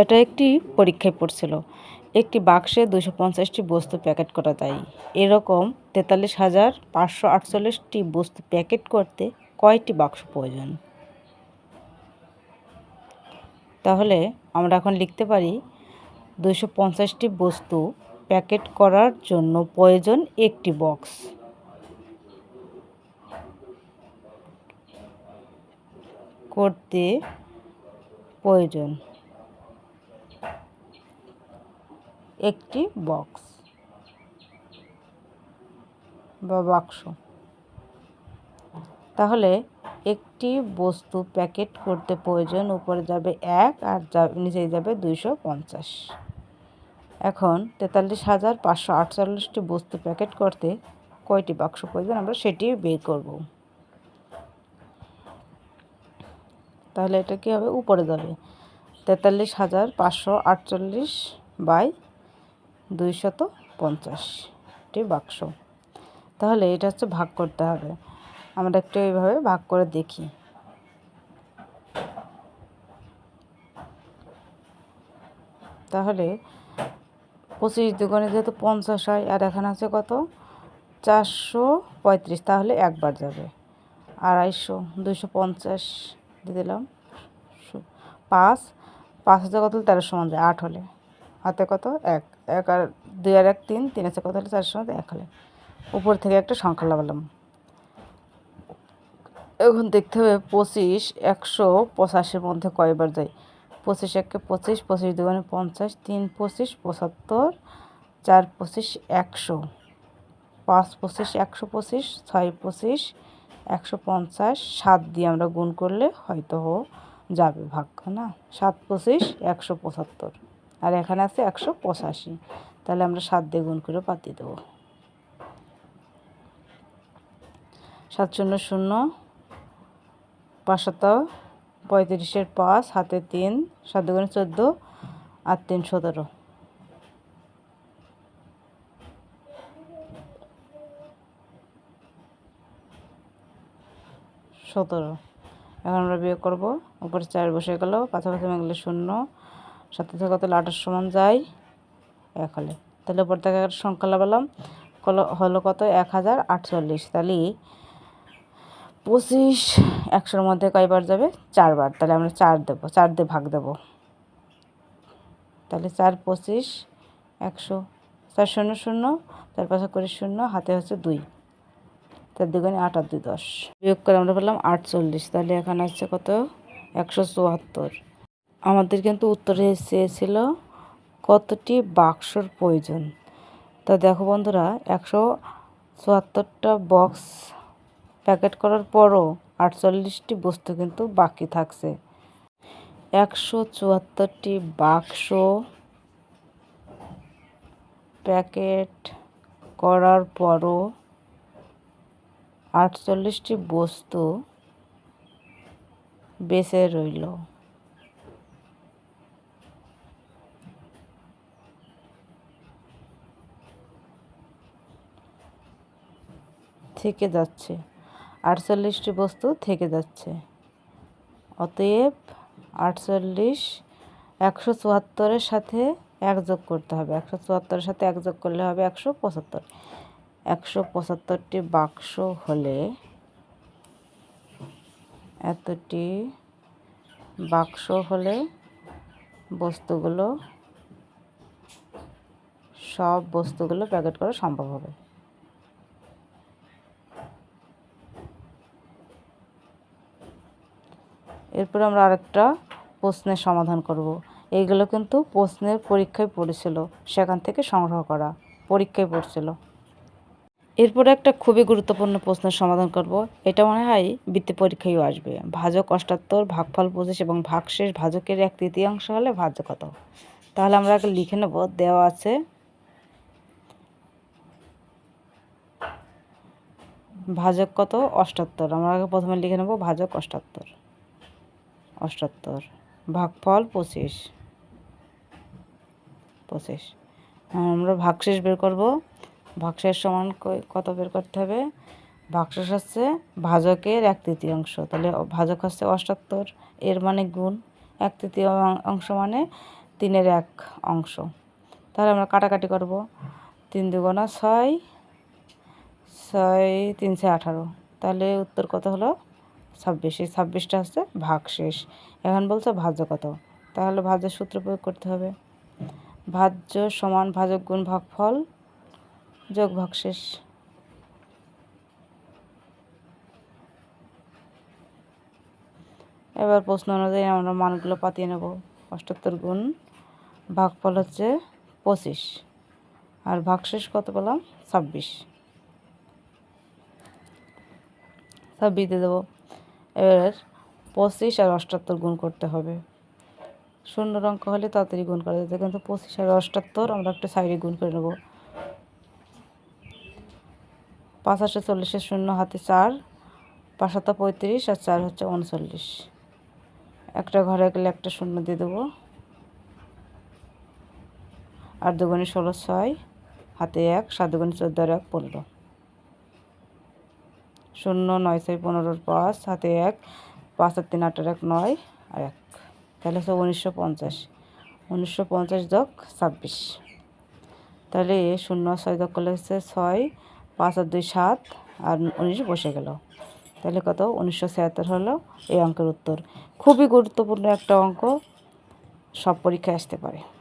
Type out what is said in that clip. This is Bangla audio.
এটা একটি পরীক্ষায় পড়ছিল। একটি বাক্সে দুশো পঞ্চাশটি বস্তু প্যাকেট করা যায় এরকম তেতাল্লিশ হাজার পাঁচশো আটচল্লিশটি বস্তু প্যাকেট করতে কয়টি বাক্স প্রয়োজন? তাহলে আমরা এখন লিখতে পারি দুশো পঞ্চাশটি বস্তু প্যাকেট করার জন্য প্রয়োজন একটি বক্স। করতে প্রয়োজন। একটি বক্স বা বাক্স। তাহলে একটি বস্তু প্যাকেট করতে প্রয়োজন, উপরে যাবে এক আর নিচে যাবে দুইশো পঞ্চাশ। এখন তেতাল্লিশ হাজার পাঁচশো আটচল্লিশটি বস্তু প্যাকেট করতে কয়টি বাক্স প্রয়োজন আমরা সেটি বের করব। তাহলে এটা কী হবে? উপরে যাবে। তেতাল্লিশ হাজার পাঁচশো আটচল্লিশ বাই দুইশত পঞ্চাশটি বাক্স। তাহলে এটা হচ্ছে ভাগ করতে হবে। আমরা একটু এইভাবে ভাগ করে দেখি। তাহলে পঁচিশ দুগুণে যেহেতু পঞ্চাশ হয়, আর এখানে আছে কত? চারশো পঁয়ত্রিশ। তাহলে একবার যাবে। আড়াইশো দুশো পঞ্চাশ দিয়ে দিলাম। পাঁচ পাঁচ হাজার কত? হলে তেরো সমান যায় আট হলে। হাতে কত? এক। এক আর দুই আর এক তিন তিন আছে কত হলে? চারশো এক হলে। উপর থেকে একটা সংখ্যা লাগালাম। এখন দেখতে হবে পঁচিশ, একশো পঁচাশির মধ্যে কয়বার যায় পঁচিশ একে পঁচিশ পঁচিশ দুগুণে পঞ্চাশ, তিন পঁচিশ, পঁচাত্তর, চার পঁচিশ, একশো। পাঁচ পঁচিশ, একশো পঁচিশ, ছয় পঁচিশ, একশো পঞ্চাশ, সাত দিয়ে আমরা গুণ করলে হয়তো যাবে ভাগ্য না? সাত পঁচিশ, একশো পঁচাত্তর। আর এখানে আছে একশো পঁচাশি। তাহলে আমরা সাত দিয়ে গুণ করে পাতি দেবো। সাত শূন্য শূন্য পাঁচশত পঁয়ত্রিশের পাঁচ হাতে তিন, সাত দুগুণে চোদ্দ, আর তিন সতেরো। সতেরো। এখন আমরা বিয়োগ করব। উপরে চার বসে গেল, পাশাপাশি গেলে শূন্য সাথে থেকে কত আঠাশ সমান যায়? এক হলে। তাহলে উপর থেকে সংখ্যা লাগালাম। হলো কত? এক হাজার আটচল্লিশ। তাহলে পঁচিশ একশোর মধ্যে কয়বার যাবে? চারবার। তাহলে আমরা চার দেবো। চার দিয়ে ভাগ দেবো। তাহলে চার, পঁচিশ, একশো। চার শূন্য শূন্য, চার পাশে করে শূন্য, হাতে হচ্ছে দুই। তার দুগুণে আট আর দুই দশ। বিয়োগ করে আমরা বললাম আটচল্লিশ। তাহলে এখানে আসছে কত? একশো চুয়াত্তর। আমাদের কিন্তু উত্তরে চেয়েছিল কতটি বাক্সর প্রয়োজন। তা দেখো বন্ধুরা, একশো চুয়াত্তরটা বক্স প্যাকেট করার পরও আটচল্লিশটি বস্তু কিন্তু বাকি থাকছে। একশো চুয়াত্তরটি বাক্স প্যাকেট করার পরও আটচল্লিশটি বস্তু বেঁচে রইল। থেকে যাচ্ছে। আটচল্লিশটি বস্তু থেকে যাচ্ছে। অতএব আটচল্লিশ একশো চুয়াত্তরের সাথে এক যোগ করতে হবে। একশো চুয়াত্তরের সাথে এক যোগ করলে হবে একশো পঁচাত্তর। একশো পঁচাত্তরটি বাক্স হলে এতটি বাক্স হলে বস্তুগুলো, সব বস্তুগুলো প্যাকেট করা সম্ভব হবে। এরপর আমরা আরেকটা প্রশ্নের সমাধান করব। এইগুলো কিন্তু প্রশ্নের পরীক্ষায় পড়েছিল, সেখান থেকে সংগ্রহ করা, পরীক্ষায় পড়ছিল। এরপরে একটা খুবই গুরুত্বপূর্ণ প্রশ্নের সমাধান করব। এটা মনে হয় বৃত্তি পরীক্ষায়ও আসবে। ভাজক অষ্টাত্তর, ভাগফল পঁচিশ এবং ভাগশেষ ভাজকের এক তৃতীয়াংশ হলে ভাজ্য কত? তাহলে আমরা আগে লিখে নেব। দেওয়া আছে ভাজক কত? অষ্টাত্তর। আমরা আগে প্রথমে লিখে নেব ভাজক অষ্টাত্তর। অষ্টাত্তর। ভাগফল পঁচিশ। পঁচিশ। আমরা ভাগশেষ বের করব। ভাগশেষ সমান কত বের করতে হবে? ভাগশেষ হচ্ছে ভাজকের এক তৃতীয়াংশ। তাহলে ভাজক হচ্ছে অষ্টাত্তর, এর মানে গুণ। এক তৃতীয় অংশ মানে তিনের এক অংশ। তাহলে আমরা কাটাকাটি করব। তিন দুগুণা ছয় ছয় তিনশো আঠারো। তাহলে উত্তর কত হলো? ছাব্বিশ এই ছাব্বিশটা হচ্ছে ভাগ শেষ। এখন বলছে ভাজ্য কত? তাহলে ভাজ্যের সূত্র প্রয়োগ করতে হবে। ভাজ্য সমান ভাজক গুণ ভাগফল যোগ ভাগশেষ এবার প্রশ্ন অনুযায়ী আমরা মানগুলো পাতিয়ে নেব। অষ্টাত্তর গুণ ভাগফল হচ্ছে পঁচিশ। আর ভাগশেষ কত পেলাম? ছাব্বিশ। ছাব্বিশ দিয়ে দেবো। এবার পঁচিশ আর অষ্টাত্তর গুণ করতে হবে। শূন্য অঙ্ক হলে তাড়াতাড়ি গুণ করা যেত, কিন্তু পঁচিশ আর অষ্টাত্তর আমরা একটা সাইডে গুণ করে নেব। পাঁচ আটশো চল্লিশের শূন্য, হাতে চার পাঁচশত পঁয়ত্রিশ আর চার হচ্ছে উনচল্লিশ। একটা ঘরে গেলে একটা শূন্য দিয়ে দেবো। আর দুগুণে ষোলো ছয়, হাতে এক, সাত দুগুণে চোদ্দ আর এক পনেরো। শূন্য নয় ছয় পনেরোর পাঁচ হাতে এক, পাঁচ আর তিন আটের এক নয় আর এক। তাহলে হচ্ছে উনিশশো পঞ্চাশ। উনিশশো পঞ্চাশ যোগ ছাব্বিশ। তাহলে শূন্য ছয় যোগ করলে হচ্ছে ছয়, পাঁচ আর দুই সাত আর উনিশ বসে গেল। তাহলে কত? উনিশশো ছিয়াত্তর হলো এই অঙ্কের উত্তর। খুবই গুরুত্বপূর্ণ একটা অঙ্ক। সব পরীক্ষায় আসতে পারে।